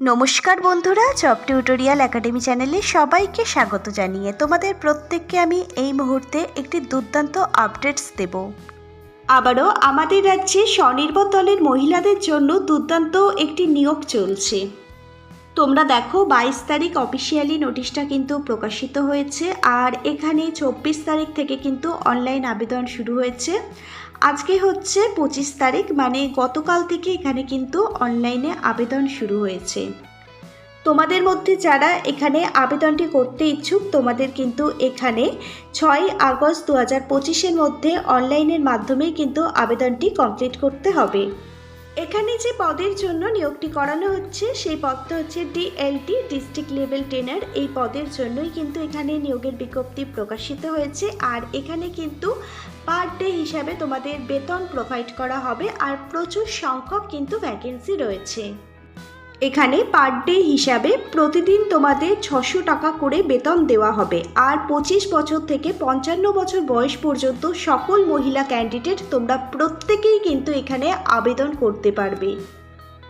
নমস্কার বন্ধুরা job tutorial academy চ্যানেলে সবাইকে স্বাগত জানিয়ে তোমাদের প্রত্যেককে আমি এই মুহূর্তে একটি দুর্দান্ত আপডেটস দেব। আবারও আমাদের রাজ্যে স্বনির্ভর দলের মহিলাদের জন্য দুর্দান্ত একটি নিয়োগ চলছে। তোমরা দেখো, বাইশ তারিখ অফিসিয়ালি নোটিশটা কিন্তু প্রকাশিত হয়েছে, আর এখানে চব্বিশ তারিখ থেকে কিন্তু অনলাইন আবেদন শুরু হয়েছে। আজকে হচ্ছে পঁচিশ তারিখ মানে গতকাল থেকে এখানে কিন্তু অনলাইনে আবেদন শুরু হয়েছে। তোমাদের মধ্যে যারা এখানে আবেদনটি করতে ইচ্ছুক, তোমাদের কিন্তু এখানে ছয় আগস্ট দু হাজার পঁচিশের মধ্যে অনলাইনের মাধ্যমে কিন্তু আবেদনটি কমপ্লিট করতে হবে। এখানে যে পদের জন্য নিয়োগটি করানো হচ্ছে, সেই পদটা হচ্ছে ডিএলটি ডিস্ট্রিক্ট লেভেল ট্রেনার এই পদের জন্যই কিন্তু এখানে নিয়োগের বিজ্ঞপ্তি প্রকাশিত হয়েছে। আর এখানে কিন্তু পার ডে হিসাবে তোমাদের বেতন প্রোভাইড করা হবে আর প্রচুর সংখ্যক কিন্তু ভ্যাকেন্সি রয়েছে। এখানে পার ডে হিসাবে প্রতিদিন তোমাদের ছশো টাকা করে বেতন দেওয়া হবে আর পঁচিশ বছর থেকে পঞ্চান্ন বছর বয়স পর্যন্ত সকল মহিলা ক্যান্ডিডেট তোমরা প্রত্যেকেই কিন্তু এখানে আবেদন করতে পারবে।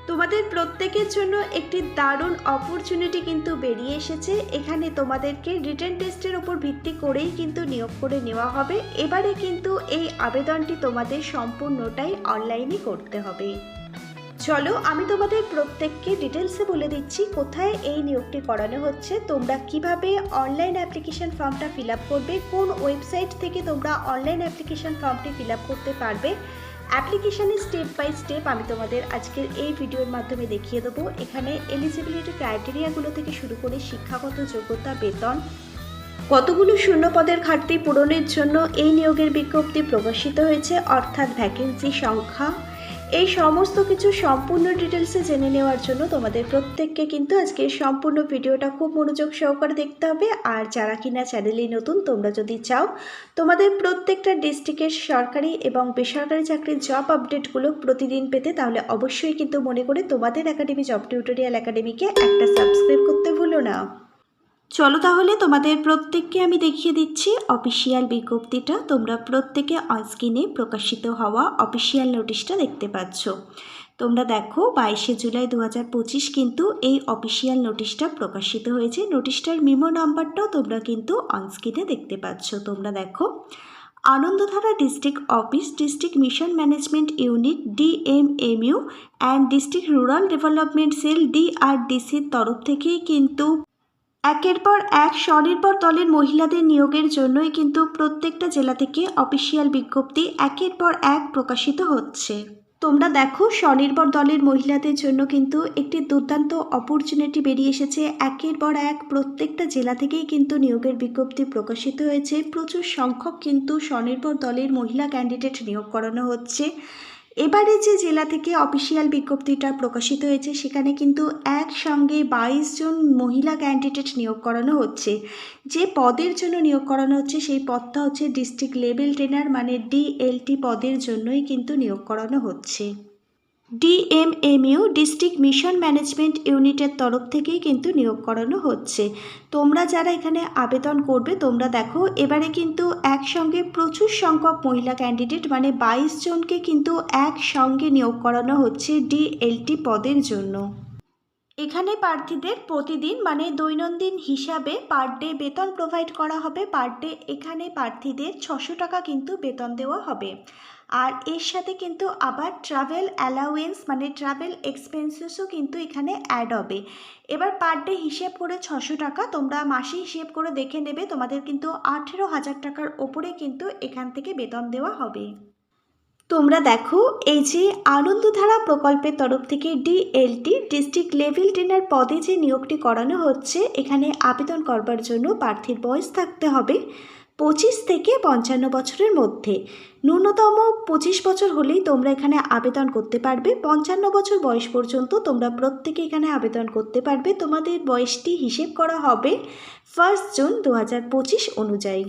তোমাদের প্রত্যেকের জন্য একটি দারুণ অপরচুনিটি কিন্তু বেরিয়ে এসেছে। এখানে তোমাদেরকে রিটেন টেস্টের ওপর ভিত্তি করেই কিন্তু নিয়োগ করে নেওয়া হবে। এবারে কিন্তু এই আবেদনটি তোমাদের সম্পূর্ণটাই অনলাইনে করতে হবে। চলো, আমি তোমাদের প্রত্যেককে ডিটেলসে বলে দিচ্ছি কোথায় এই নিয়োগটি করানো হচ্ছে। তোমরা কীভাবে অনলাইন অ্যাপ্লিকেশন ফর্মটা ফিল করবে? কোন ওয়েবসাইট থেকে তোমরা অনলাইন অ্যাপ্লিকেশন ফর্মটি ফিল করতে পারবে? অ্যাপ্লিকেশানের স্টেপ বাই স্টেপ আমি তোমাদের আজকের এই ভিডিওর মাধ্যমে দেখিয়ে দেবো। এখানে এলিজিবিলিটি ক্রাইটেরিয়াগুলো থেকে শুরু করে শিক্ষাগত যোগ্যতা, বেতন, কতগুলো শূন্য পদের ঘাটতি পূরণের জন্য এই নিয়োগের বিজ্ঞপ্তি প্রকাশিত হয়েছে। অর্থাৎ ভ্যাকেন্সি সংখ্যা এই সমস্ত কিছু সম্পূর্ণ ডিটেলসে জেনে নেওয়ার জন্য তোমাদের প্রত্যেককে কিন্তু আজকে সম্পূর্ণ ভিডিওটা খুব মনোযোগ সহকারে দেখতে হবে। আর যারা কিনা চ্যানেলে নতুন, তোমরা যদি চাও, তোমাদের প্রত্যেকটা ডিস্ট্রিক্টের সরকারি এবং বেসরকারি চাকরির জব আপডেটগুলো প্রতিদিন পেতে তাহলে অবশ্যই কিন্তু মনে করে তোমাদের একাডেমি জব টিউটোরিয়াল একাডেমিকে একটা সাবস্ক্রাইব করতে ভুলো না। চলো তাহলে তোমাদের প্রত্যেককে আমি দেখিয়ে দিচ্ছি অফিসিয়াল বিজ্ঞপ্তিটা। তোমরা প্রত্যেকে অনস্ক্রিনে প্রকাশিত হওয়া অফিসিয়াল নোটিশটা দেখতে পাচ্ছ। তোমরা দেখো, বাইশে জুলাই দু হাজার পঁচিশ কিন্তু এই অফিসিয়াল নোটিশটা প্রকাশিত হয়েছে। নোটিশটার মিমো নাম্বারটাও তোমরা কিন্তু অনস্ক্রিনে দেখতে পাচ্ছ। তোমরা দেখো, Anandadhara district office, district mission management unit, DMMU and district rural development cell, ডিআরডিসির তরফ থেকেই কিন্তু একের পর এক স্বনির্ভর দলের মহিলাদের নিয়োগের জন্যই কিন্তু প্রত্যেকটা জেলা থেকে অফিসিয়াল বিজ্ঞপ্তি একের পর এক প্রকাশিত হচ্ছে। তোমরা দেখো, স্বনির্ভর দলের মহিলাদের জন্য কিন্তু একটি দুর্দান্ত অপরচুনিটি বেরিয়ে এসেছে। একের পর এক প্রত্যেকটা জেলা থেকেই কিন্তু নিয়োগের বিজ্ঞপ্তি প্রকাশিত হয়েছে। প্রচুর সংখ্যক কিন্তু স্বনির্ভর দলের মহিলা ক্যান্ডিডেট নিয়োগ করানো হচ্ছে। এবারে যে জেলা থেকে অফিসিয়াল বিজ্ঞপ্তিটা প্রকাশিত হয়েছে, সেখানে কিন্তু একসঙ্গে বাইশ জন মহিলা ক্যান্ডিডেট নিয়োগ করানো হচ্ছে। যে পদের জন্য নিয়োগ করানো হচ্ছে, সেই পদটা হচ্ছে ডিস্ট্রিক্ট লেভেল ট্রেনার মানে ডিএলটি পদের জন্যই কিন্তু নিয়োগ করানো হচ্ছে। ডিএমএমইউ ডিস্ট্রিক্ট মিশন ম্যানেজমেন্ট ইউনিটের তরফ থেকেই কিন্তু নিয়োগ করানো হচ্ছে। তোমরা যারা এখানে আবেদন করবে, তোমরা দেখো, এবারে কিন্তু একসঙ্গে প্রচুর সংখ্যক মহিলা ক্যান্ডিডেট মানে বাইশ জনকে কিন্তু একসঙ্গে নিয়োগ করানো হচ্ছে ডিএলটি পদের জন্য। এখানে প্রার্থীদের প্রতিদিন মানে দৈনন্দিন হিসাবে পার ডে বেতন প্রোভাইড করা হবে। পার ডে এখানে প্রার্থীদের ছশো টাকা কিন্তু বেতন দেওয়া হবে। আর এর সাথে কিন্তু আবার ট্রাভেল অ্যালাউয়েন্স মানে ট্রাভেল এক্সপেন্সেসও কিন্তু এখানে অ্যাড হবে। এবার পার ডে হিসেব করে ছশো টাকা তোমরা মাসে হিসেব করে দেখে নেবে। তোমাদের কিন্তু আঠেরো হাজার টাকার ওপরে কিন্তু এখান থেকে বেতন দেওয়া হবে। তোমরা দেখো, এই যে আনন্দধারা প্রকল্পের তরফ থেকে ডিএলটি ডিস্ট্রিক্ট লেভেল ট্রেনার পদে যে নিয়োগটি করানো হচ্ছে, এখানে আবেদন করবার জন্য প্রার্থীর বয়স থাকতে হবে পঁচিশ থেকে পঞ্চান্ন বছরের মধ্যে। ন্যূনতম পঁচিশ বছর হলেই তোমরা এখানে আবেদন করতে পারবে, পঞ্চান্ন বছর বয়স পর্যন্ত তোমরা প্রত্যেকে এখানে আবেদন করতে পারবে। তোমাদের বয়সটি হিসেব করা হবে ফার্স্ট জুন দু হাজার পঁচিশ অনুযায়ী।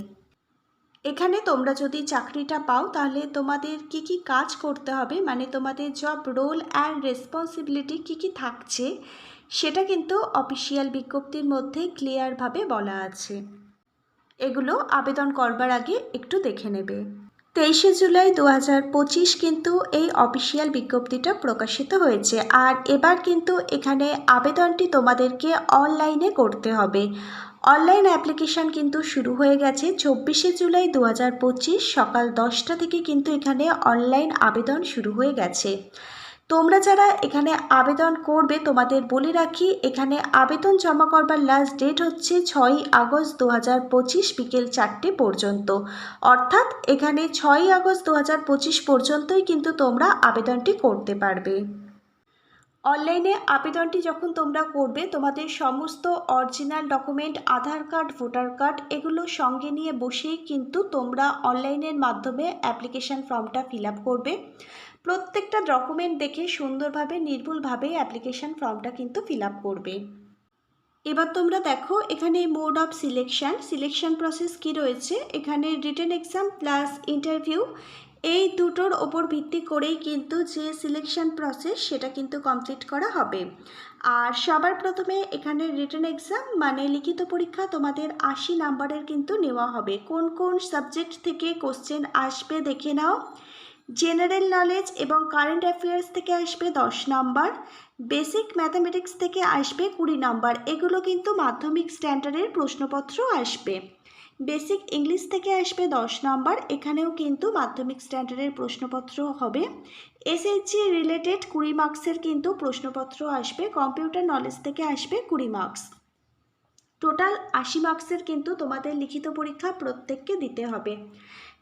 এখানে তোমরা যদি চাকরিটা পাও, তাহলে তোমাদের কি কি কাজ করতে হবে? মানে তোমাদের জব রোল অ্যান্ড রেসপন্সিবিলিটি কি কি থাকছে? সেটা কিন্তু অফিসিয়াল বিজ্ঞপ্তির মধ্যে ক্লিয়ারভাবে বলা আছে। এগুলো আবেদন করবার আগে একটু দেখে নেবে। তেইশে জুলাই দু হাজার পঁচিশ কিন্তু এই অফিসিয়াল বিজ্ঞপ্তিটা প্রকাশিত হয়েছে। আর এবার কিন্তু এখানে আবেদনটি তোমাদেরকে অনলাইনে করতে হবে। অনলাইন অ্যাপ্লিকেশন কিন্তু শুরু হয়ে গেছে চব্বিশে জুলাই দু হাজার পঁচিশ সকাল দশটা থেকে কিন্তু এখানে অনলাইন আবেদন শুরু হয়ে গেছে। তোমরা যারা এখানে আবেদন করবে, তোমাদের বলে রাখি, এখানে আবেদন জমা করবার লাস্ট ডেট হচ্ছে ছয়ই আগস্ট দু হাজার পঁচিশ বিকেল চারটে পর্যন্ত। অর্থাৎ এখানে ছয়ই আগস্ট দু হাজার পঁচিশ পর্যন্তই কিন্তু তোমরা আবেদনটি করতে পারবে। অনলাইনে আবেদনটি যখন তোমরা করবে, তোমাদের সমস্ত original document, Aadhaar card, voter card এগুলো সঙ্গে নিয়ে বসেই কিন্তু তোমরা অনলাইনের মাধ্যমে অ্যাপ্লিকেশান ফর্মটা ফিল করবে। প্রত্যেকটা ডকুমেন্ট দেখে সুন্দরভাবে, নির্ভুলভাবে অ্যাপ্লিকেশান ফর্মটা কিন্তু ফিল করবে। এবার তোমরা দেখো, এখানে mode of selection. Selection process কি রয়েছে? এখানে রিটেন এক্সাম প্লাস ইন্টারভিউ। এই দুটোর ওপর ভিত্তি করেই কিন্তু যে সিলেকশন প্রসেস সেটা কিন্তু কমপ্লিট করা হবে। আর সবার প্রথমে এখানে রিটার্ন এক্সাম মানে লিখিত পরীক্ষা তোমাদের আশি নাম্বারের কিন্তু নেওয়া হবে। কোন কোন সাবজেক্ট থেকে কোশ্চেন আসবে দেখে নাও। জেনারেল নলেজ এবং কারেন্ট অ্যাফেয়ার্স থেকে আসবে দশ নাম্বার। বেসিক ম্যাথামেটিক্স থেকে আসবে কুড়ি নাম্বার। এগুলো কিন্তু মাধ্যমিক স্ট্যান্ডার্ডের প্রশ্নপত্র আসবে। বেসিক ইংলিশ থেকে আসবে দশ নাম্বার, এখানেও কিন্তু মাধ্যমিক স্ট্যান্ডার্ডের প্রশ্নপত্র হবে। এসএইচজি রিলেটেড কুড়ি মার্কসের কিন্তু প্রশ্নপত্র আসবে কম্পিউটার নলেজ থেকে আসবে কুড়ি মার্কস টোটাল আশি মার্কসের কিন্তু তোমাদের লিখিত পরীক্ষা প্রত্যেককে দিতে হবে।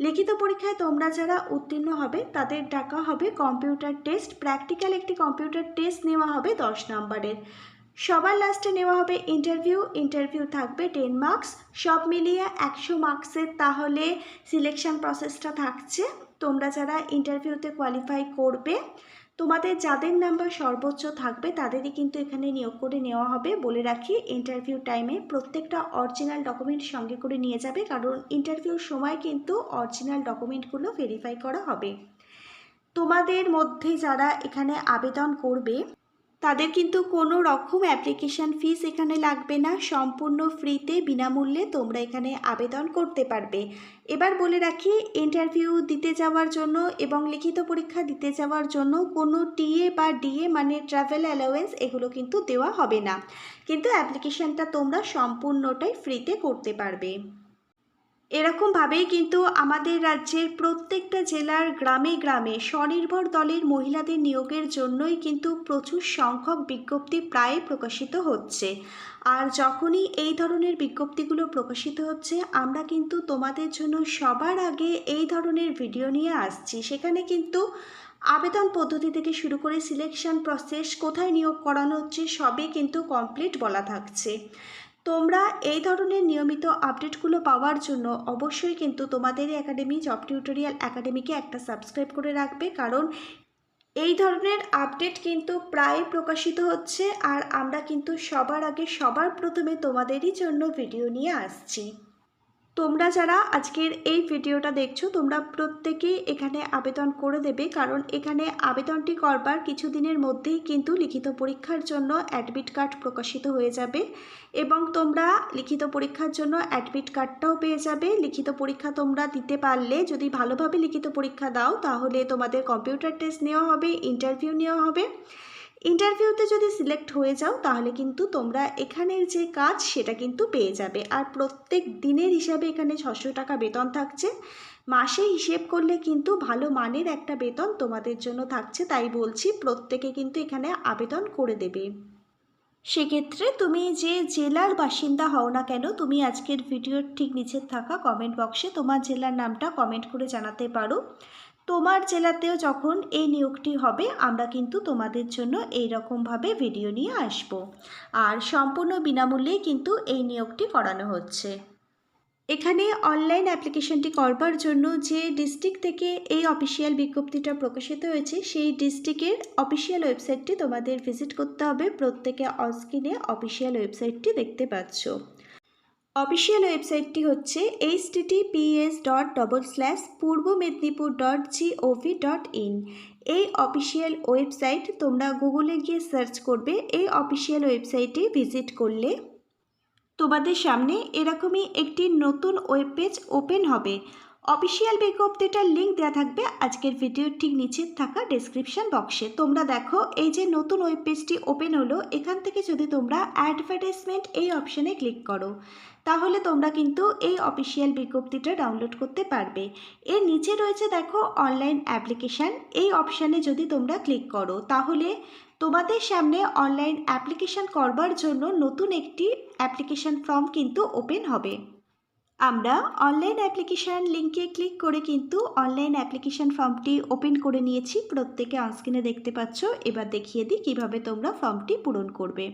লিখিত পরীক্ষায় তোমরা যারা উত্তীর্ণ হবে, তাদের ডাকা হবে কম্পিউটার টেস্ট প্র্যাকটিক্যাল একটি কম্পিউটার টেস্ট নেওয়া হবে দশ নম্বরের। সবার লাস্টে নেওয়া হবে ইন্টারভিউ ইন্টারভিউ থাকবে টেন মার্কস সব মিলিয়ে একশো মার্কসের তাহলে সিলেকশন প্রসেসটা থাকছে। তোমরা যারা ইন্টারভিউতে কোয়ালিফাই করবে, তোমাদের যাদের নাম্বার সর্বোচ্চ থাকবে, তাদেরই কিন্তু এখানে নিয়োগ করে নেওয়া হবে। বলে রাখি ইন্টারভিউ টাইমে প্রত্যেকটা অরিজিনাল ডকুমেন্ট সঙ্গে করে নিয়ে যাবে, কারণ ইন্টারভিউর সময় কিন্তু অরিজিনাল ডকুমেন্টগুলো ভেরিফাই করা হবে। তোমাদের মধ্যে যারা এখানে আবেদন করবে তাদের কিন্তু কোনো রকম অ্যাপ্লিকেশান ফিস এখানে লাগবে না। সম্পূর্ণ ফ্রিতে বিনামূল্যে তোমরা এখানে আবেদন করতে পারবে। এবার বলে রাখি ইন্টারভিউ দিতে যাওয়ার জন্য এবং লিখিত পরীক্ষা দিতে যাওয়ার জন্য কোনো টিএ বা ডিএ মানে ট্রাভেল অ্যালাওয়েন্স এগুলো কিন্তু দেওয়া হবে না। কিন্তু অ্যাপ্লিকেশানটা তোমরা সম্পূর্ণটাই ফ্রিতে করতে পারবে। এরকমভাবেই কিন্তু আমাদের রাজ্যের প্রত্যেকটা জেলার গ্রামে গ্রামে স্বনির্ভর দলের মহিলাদের নিয়োগের জন্যই কিন্তু প্রচুর সংখ্যক বিজ্ঞপ্তি প্রায় প্রকাশিত হচ্ছে। আর যখনই এই ধরনের বিজ্ঞপ্তিগুলো প্রকাশিত হচ্ছে, আমরা কিন্তু তোমাদের জন্য সবার আগে এই ধরনের ভিডিও নিয়ে আসছি। সেখানে কিন্তু আবেদন পদ্ধতি থেকে শুরু করে সিলেকশন প্রসেস, কোথায় নিয়োগ করানো হচ্ছে, সবই কিন্তু কমপ্লিট বলা থাকছে। তোমরা এই ধরনের নিয়মিত আপডেটগুলো পাওয়ার জন্য অবশ্যই কিন্তু তোমাদের একাডেমি জব টিউটোরিয়াল একাডেমিকে একটা সাবস্ক্রাইব করে রাখবে। কারণ এই ধরনের আপডেট কিন্তু প্রায় প্রকাশিত হচ্ছে আর আমরা কিন্তু সবার আগে সবার প্রথমে তোমাদেরই জন্য ভিডিও নিয়ে আসছি। তোমরা যারা আজকের এই ভিডিওটা দেখছ, তোমরা প্রত্যেকেই এখানে আবেদন করে দেবে, কারণ এখানে আবেদনটি করবার কিছুদিনের মধ্যেই কিন্তু লিখিত পরীক্ষার জন্য অ্যাডমিট কার্ড প্রকাশিত হয়ে যাবে এবং তোমরা লিখিত পরীক্ষার জন্য অ্যাডমিট কার্ডটাও পেয়ে যাবে। লিখিত পরীক্ষা তোমরা দিতে পারলে, যদি ভালোভাবে লিখিত পরীক্ষা দাও, তাহলে তোমাদের কম্পিউটার টেস্ট নেওয়া হবে, ইন্টারভিউ নেওয়া হবে। ইন্টারভিউতে যদি সিলেক্ট হয়ে যাও, তাহলে কিন্তু তোমরা এখানের যে কাজ, সেটা কিন্তু পেয়ে যাবে। আর প্রত্যেক দিনের হিসাবে এখানে ছশো টাকা বেতন থাকছে। মাসে হিসেব করলে কিন্তু ভালো মানের একটা বেতন তোমাদের জন্য থাকছে, তাই বলছি প্রত্যেকে কিন্তু এখানে আবেদন করে দেবে। সেক্ষেত্রে তুমি যে জেলার বাসিন্দা হও না কেন, তুমি আজকের ভিডিওর ঠিক নিচে থাকা কমেন্ট বক্সে তোমার জেলার নামটা কমেন্ট করে জানাতে পারো। তোমার জেলাতেও যখন এই নিয়োগটি হবে, আমরা কিন্তু তোমাদের জন্য এই রকমভাবে ভিডিও নিয়ে আসব। আর সম্পূর্ণ বিনামূল্যেই কিন্তু এই নিয়োগটি করানো হচ্ছে। এখানে অনলাইন অ্যাপ্লিকেশনটি করবার জন্য যে ডিস্ট্রিক্ট থেকে এই অফিসিয়াল বিজ্ঞপ্তিটা প্রকাশিত হয়েছে, সেই ডিস্ট্রিক্টের অফিসিয়াল ওয়েবসাইটটি তোমাদের ভিজিট করতে হবে। প্রত্যেকে অনস্ক্রিনে অফিসিয়াল ওয়েবসাইটটি দেখতে পাচ্ছ। অফিসিয়াল ওয়েবসাইটটি হচ্ছে H TTPS dot double slash Purba Medinipur dot GOV dot in এই অফিসিয়াল ওয়েবসাইট তোমরা গুগলে গিয়ে সার্চ করবে এই অফিসিয়াল ওয়েবসাইটে ভিজিট করলে। তোমাদের সামনে এরকমই একটি নতুন ওয়েব পেজ ওপেন হবে। অফিসিয়াল বিজ্ঞপ্তিটার লিঙ্ক দেওয়া থাকবে। আজকের ভিডিওর ঠিক নিচে থাকা ডেসক্রিপশন বক্সে তোমরা দেখো, এই যে নতুন ওয়েব পেজটি ওপেন হলো, এখান থেকে যদি তোমরা অ্যাডভার্টাইজমেন্ট এই অপশানে ক্লিক করো, তাহলে তোমরা কিন্তু এই অফিসিয়াল বিজ্ঞপ্তিটা ডাউনলোড করতে পারবে। এর নিচে রয়েছে দেখো অনলাইন অ্যাপ্লিকেশান এই অপশানে যদি তোমরা ক্লিক করো, তাহলে তোমাদের সামনে অনলাইন অ্যাপ্লিকেশান করবার জন্য নতুন একটি অ্যাপ্লিকেশান ফর্ম কিন্তু ওপেন হবে। আমরা অনলাইন অ্যাপ্লিকেশান লিঙ্কে ক্লিক করে কিন্তু অনলাইন অ্যাপ্লিকেশান ফর্মটি ওপেন করে নিয়েছি। প্রত্যেকে অনস্ক্রিনে দেখতে পাচ্ছ। এবার দেখিয়ে দিই কীভাবে তোমরা ফর্মটি পূরণ করবে।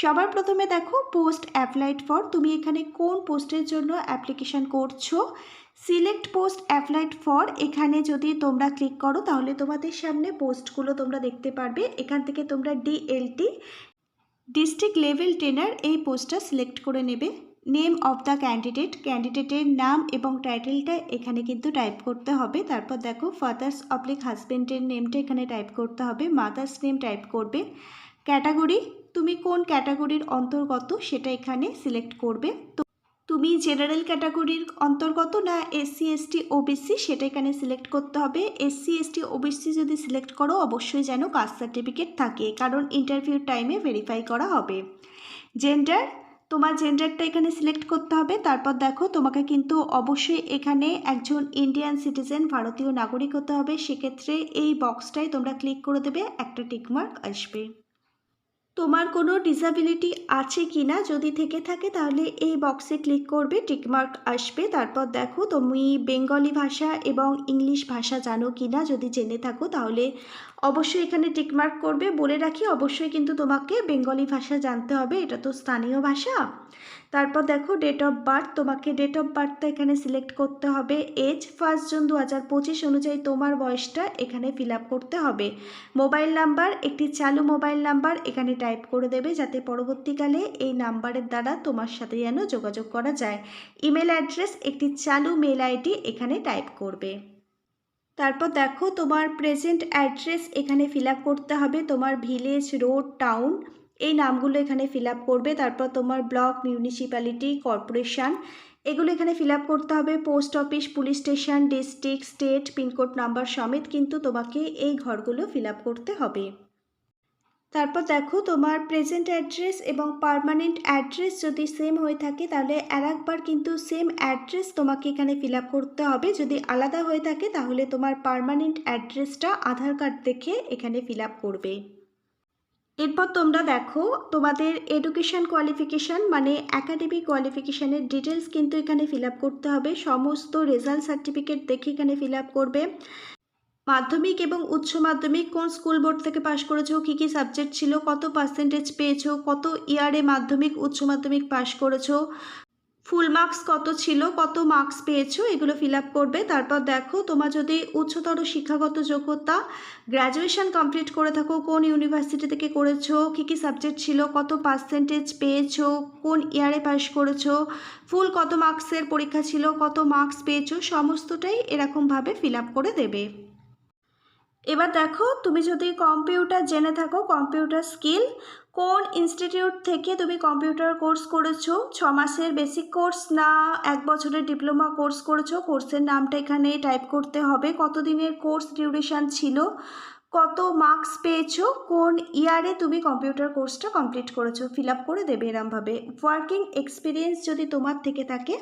সবার প্রথমে দেখো পোস্ট অ্যাপ্লাইড ফর তুমি এখানে কোন পোস্টের জন্য অ্যাপ্লিকেশান করছ? সিলেক্ট পোস্ট অ্যাপ্লাইড ফর এখানে যদি তোমরা ক্লিক করো, তাহলে তোমাদের সামনে পোস্টগুলো তোমরা দেখতে পারবে। এখান থেকে তোমরা ডিএলটি ডিস্ট্রিক্ট লেভেল টেনার এই পোস্টটা সিলেক্ট করে নেবে। নেম অফ দ্য ক্যান্ডিডেট ক্যান্ডিডেটের নাম এবং টাইটেলটা এখানে কিন্তু টাইপ করতে হবে। তারপর দেখো ফাদার্স অবলিক হাজব্যান্ডের নেমটা এখানে টাইপ করতে হবে মাদার্স নেম টাইপ করবে। ক্যাটাগরি তুমি কোন ক্যাটাগরির অন্তর্গত সেটা এখানে সিলেক্ট করবে। তো তুমি জেনারেল ক্যাটাগরির অন্তর্গত না এসসি এসটি ওবিসি সেটা এখানে সিলেক্ট করতে হবে। এসসি এসটি ওবিসি যদি সিলেক্ট করো, অবশ্যই যেন কাস্ট সার্টিফিকেট থাকে, কারণ ইন্টারভিউ টাইমে ভেরিফাই করা হবে। জেন্ডার তোমার জেন্ডারটা এখানে সিলেক্ট করতে হবে। তারপর দেখো, তোমাকে কিন্তু অবশ্যই এখানে একজন ইন্ডিয়ান সিটিজেন ভারতীয় নাগরিক হতে হবে। সেক্ষেত্রে এই বক্সটাই তোমরা ক্লিক করে দেবে, একটা টিকমার্ক আসবে। তোমার কোনো ডিসাবিলিটি আছে কি না? যদি থেকে থাকে তাহলে এই বক্সে ক্লিক করবে টিকমার্ক আসবে। তারপর দেখো তুমি বেঙ্গলি ভাষা এবং ইংলিশ ভাষা জানো কি না? যদি জেনে থাকো তাহলে অবশ্যই এখানে টিকমার্ক করবে। বলে রাখি, অবশ্যই কিন্তু তোমাকে বেঙ্গলি ভাষা জানতে হবে। এটা তো স্থানীয় ভাষা। তারপর দেখো ডেট অফ বার্থ তোমাকে ডেট অফ বার্থটা এখানে সিলেক্ট করতে হবে। এজ ফার্স্ট জুন দু হাজার পঁচিশ অনুযায়ী তোমার বয়সটা এখানে ফিল করতে হবে। মোবাইল নাম্বার একটি চালু মোবাইল নাম্বার এখানে টাইপ করে দেবে যাতে পরবর্তীকালে এই নাম্বারের দ্বারা তোমার সাথে যেন যোগাযোগ করা যায়। ইমেল অ্যাড্রেস একটি চালু মেল আইডি এখানে টাইপ করবে। তারপর দেখো তোমার প্রেজেন্ট অ্যাড্রেস এখানে ফিল করতে হবে। তোমার ভিলেজ রোড টাউন এই নামগুলো এখানে ফিল করবে। তারপর তোমার ব্লক মিউনিসিপ্যালিটি কর্পোরেশন এগুলো এখানে ফিল করতে হবে। Post office police station district state pin code number সমেত কিন্তু তোমাকে এই ঘরগুলো ফিল করতে হবে। তারপর দেখো তোমার প্রেজেন্ট অ্যাড্রেস এবং পারমানেন্ট অ্যাড্রেস যদি সেম হয়ে থাকে, তাহলে আর একবার কিন্তু সেম অ্যাড্রেস তোমাকে এখানে ফিল করতে হবে। যদি আলাদা হয়ে থাকে, তাহলে তোমার পারমানেন্ট অ্যাড্রেসটা আধার কার্ড দেখে এখানে ফিল করবে। এরপর তোমরা দেখো তোমাদের এডুকেশান কোয়ালিফিকেশান মানে একাডেমিক কোয়ালিফিকেশানের ডিটেলস কিন্তু এখানে ফিল করতে হবে। সমস্ত রেজাল্ট সার্টিফিকেট দেখে এখানে ফিল করবে। মাধ্যমিক এবং উচ্চ মাধ্যমিক কোন স্কুল বোর্ড থেকে পাশ করেছ, কী কী সাবজেক্ট ছিল, কত পার্সেন্টেজ পেয়েছ, কত ইয়ারে মাধ্যমিক, উচ্চ মাধ্যমিক পাশ করেছ? ফুল মার্কস কত ছিল, কত মার্কস পেয়েছ, এগুলো ফিল আপ করবে। তারপর দেখো, তোমার যদি উচ্চতর শিক্ষাগত যোগ্যতা গ্র্যাজুয়েশন কমপ্লিট করে থাকো, কোন ইউনিভার্সিটি থেকে করেছ, কী কী সাবজেক্ট ছিল, কত পার্সেন্টেজ পেয়েছ, কোন ইয়ারে পাস করেছ ফুল কত মার্কসের পরীক্ষা ছিল, কত মার্কস পেয়েছ, সমস্তটাই এরকমভাবে ফিল আপ করে দেবে। এবার দেখো, তুমি যদি কম্পিউটার জেনে থাকো কম্পিউটার স্কিল কোন ইনস্টিটিউট থেকে তুমি কম্পিউটার কোর্স করেছ? ছ মাসের বেসিক কোর্স না এক বছরের ডিপ্লোমা কোর্স করেছ? কোর্সের নামটা এখানে টাইপ করতে হবে। কত দিনের কোর্স ডিউরেশান ছিল? কত মার্কস পেয়েছ? কোন ইয়ারে তুমি কম্পিউটার কোর্সটা কমপ্লিট করেছ? ফিল আপ করে দেবে এরমভাবে। ওয়ার্কিং এক্সপিরিয়েন্স যদি তোমার থেকে থাকে,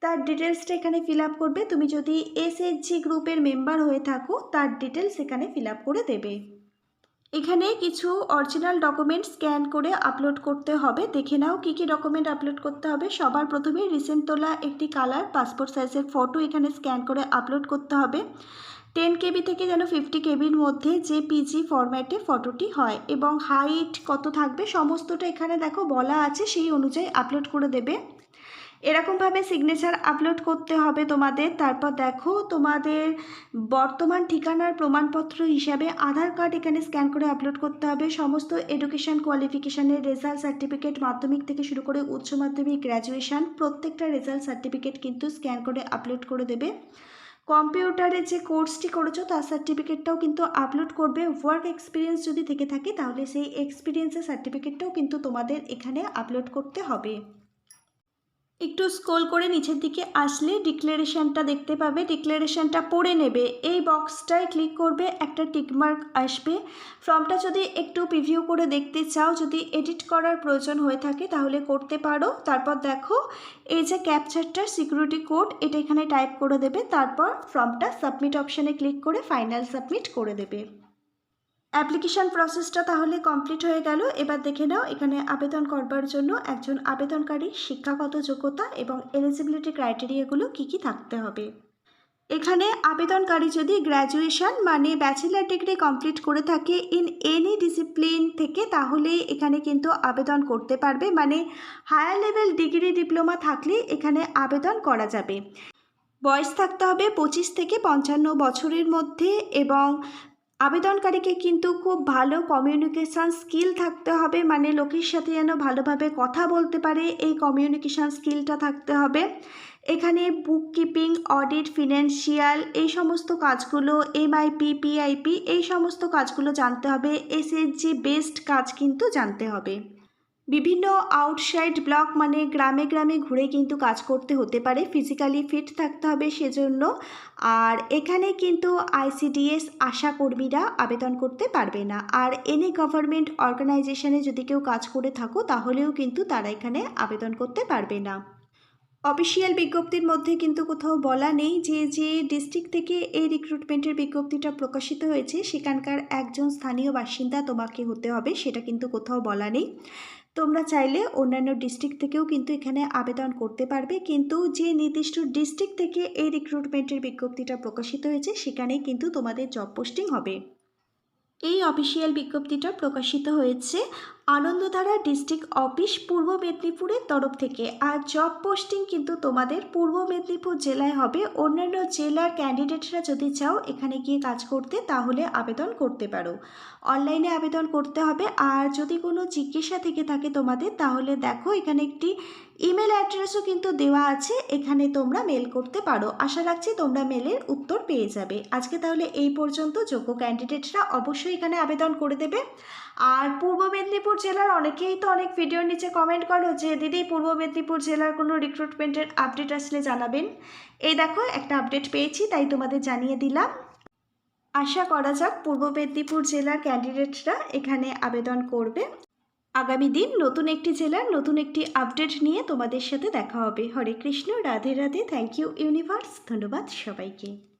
তার ডিটেলসটা এখানে ফিল আপ করবে। তুমি যদি এসএইচজি গ্রুপের মেম্বার হয়ে থাকো, তার ডিটেলস এখানে ফিল আপ করে দেবে। এখানে কিছু অরিজিনাল ডকুমেন্ট স্ক্যান করে আপলোড করতে হবে। দেখে নাও কী কী ডকুমেন্ট আপলোড করতে হবে। সবার প্রথমে রিসেন্ট তোলা একটি কালার পাসপোর্ট সাইজের ফটো এখানে স্ক্যান করে আপলোড করতে হবে। টেন কেবি থেকে যেন ফিফটি কেবির মধ্যে যে পিজি ফরম্যাটে ফটোটি হয় এবং হাইট কত থাকবে, সমস্তটা এখানে দেখো বলা আছে, সেই অনুযায়ী আপলোড করে দেবে। এরকমভাবে সিগনেচার আপলোড করতে হবে তোমাদের। তারপর দেখো, তোমাদের বর্তমান ঠিকানার প্রমাণপত্র হিসাবে আধার কার্ড এখানে স্ক্যান করে আপলোড করতে হবে। সমস্ত এডুকেশান কোয়ালিফিকেশানের রেজাল্ট সার্টিফিকেট মাধ্যমিক থেকে শুরু করে উচ্চ মাধ্যমিক গ্র্যাজুয়েশান প্রত্যেকটা রেজাল্ট সার্টিফিকেট কিন্তু স্ক্যান করে আপলোড করে দেবে। কম্পিউটারে যে কোর্সটি করেছ, তার সার্টিফিকেটটাও কিন্তু আপলোড করবে। ওয়ার্ক এক্সপিরিয়েন্স যদি থেকে থাকে, তাহলে সেই এক্সপিরিয়েন্সের সার্টিফিকেটটাও কিন্তু তোমাদের এখানে আপলোড করতে হবে। একটু স্ক্রোল করে নিচের দিকে আসলে ডিক্লারেশনটা দেখতে পাবে। ডিক্লারেশনটা পড়ে নেবে। এই বক্সটায় ক্লিক করবে, একটা টিকমার্ক আসবে। ফর্মটা যদি একটু প্রিভিউ করে দেখতে চাও, যদি এডিট করার প্রয়োজন হয়ে থাকে তাহলে করতে পারো। তারপর দেখো, এই যে ক্যাপচারটার সিকিউরিটি কোড এটা এখানে টাইপ করে দেবে। তারপর ফর্মটা সাবমিট অপশানে ক্লিক করে ফাইনাল সাবমিট করে দেবে। অ্যাপ্লিকেশান প্রসেসটা তাহলে কমপ্লিট হয়ে গেল। এবার দেখে নাও, এখানে আবেদন করবার জন্য একজন আবেদনকারী শিক্ষাগত যোগ্যতা এবং এলিজিবিলিটি ক্রাইটেরিয়াগুলো কী কী থাকতে হবে। এখানে আবেদনকারী যদি গ্র্যাজুয়েশন মানে ব্যাচেলার ডিগ্রি কমপ্লিট করে থাকে ইন এনি ডিসিপ্লিন থেকে, তাহলে এখানে কিন্তু আবেদন করতে পারবে। মানে হায়ার লেভেল ডিগ্রি ডিপ্লোমা থাকলে এখানে আবেদন করা যাবে। বয়স থাকতে হবে পঁচিশ থেকে পঞ্চান্ন বছরের মধ্যে এবং আবেদনকারীকে কিন্তু খুব ভালো কমিউনিকেশান স্কিল থাকতে হবে মানে লোকের সাথে যেন ভালোভাবে কথা বলতে পারে, এই কমিউনিকেশান স্কিলটা থাকতে হবে। এখানে বুক কিপিং অডিট ফিনান্সিয়াল এই সমস্ত কাজগুলো এমআইপি পিআইপি এই সমস্ত কাজগুলো জানতে হবে এসএসজি বেস্ট কাজ কিন্তু জানতে হবে। বিভিন্ন আউটসাইড ব্লক মানে গ্রামে গ্রামে ঘুরে কিন্তু কাজ করতে হতে পারে ফিজিক্যালি ফিট থাকতে হবে সেজন্য। আর এখানে কিন্তু আইসিডিএস আশাকর্মীরা আবেদন করতে পারবে না। আর এনি গভর্নমেন্ট অর্গানাইজেশনে যদি কেউ কাজ করে থাকো, তাহলেও কিন্তু তারা এখানে আবেদন করতে পারবে না। অফিসিয়াল বিজ্ঞপ্তির মধ্যে কিন্তু কোথাও বলা নেই যে যে ডিস্ট্রিক্ট থেকে এই রিক্রুটমেন্টের বিজ্ঞপ্তিটা প্রকাশিত হয়েছে, সেখানকার একজন স্থানীয় বাসিন্দা তোমাকে হতে হবে, সেটা কিন্তু কোথাও বলা নেই। তোমরা চাইলে অন্যান্য ডিস্ট্রিক্ট থেকেও কিন্তু এখানে আবেদন করতে পারবে। কিন্তু যে নির্দিষ্ট ডিস্ট্রিক্ট থেকে এই রিক্রুটমেন্টের বিজ্ঞপ্তিটা প্রকাশিত হয়েছে, সেখানেই কিন্তু তোমাদের জব পোস্টিং হবে। এই অফিসিয়াল বিজ্ঞপ্তিটা প্রকাশিত হয়েছে আনন্দধারা ডিস্ট্রিক্ট অফিস পূর্ব মেদিনীপুরের তরফ থেকে। আর জব পোস্টিং কিন্তু তোমাদের পূর্ব মেদিনীপুর জেলায় হবে। অন্যান্য জেলার ক্যান্ডিডেটরা যদি চাও এখানে গিয়ে কাজ করতে, তাহলে আবেদন করতে পারো। অনলাইনে আবেদন করতে হবে। আর যদি কোনো জিজ্ঞাসা থেকে থাকে তোমাদের, তাহলে দেখো এখানে একটি ইমেল অ্যাড্রেসও কিন্তু দেওয়া আছে, এখানে তোমরা মেল করতে পারো। আশা রাখছি তোমরা মেলের উত্তর পেয়ে যাবে। আজকে তাহলে এই পর্যন্ত। যোগ্য ক্যান্ডিডেটরা অবশ্যই এখানে আবেদন করে দেবে। আর পূর্ব মেদিনীপুর জেলার অনেকেই তো অনেক ভিডিওর নিচে কমেন্ট করো যে, দিদি, পূর্ব মেদিনীপুর জেলার কোনো রিক্রুটমেন্টের আপডেট আসলে জানাবেন? এই দেখো, একটা আপডেট পেয়েছি, তাই তোমাদের জানিয়ে দিলাম। আশা করা যাক পূর্ব মেদিনীপুর জেলার ক্যান্ডিডেটরা এখানে আবেদন করবে। আগামী দিন নতুন একটি জেলার নতুন একটি আপডেট নিয়ে তোমাদের সাথে দেখা হবে। Hare Krishna, Radhe Radhe thank you universe ধন্যবাদ সবাইকে।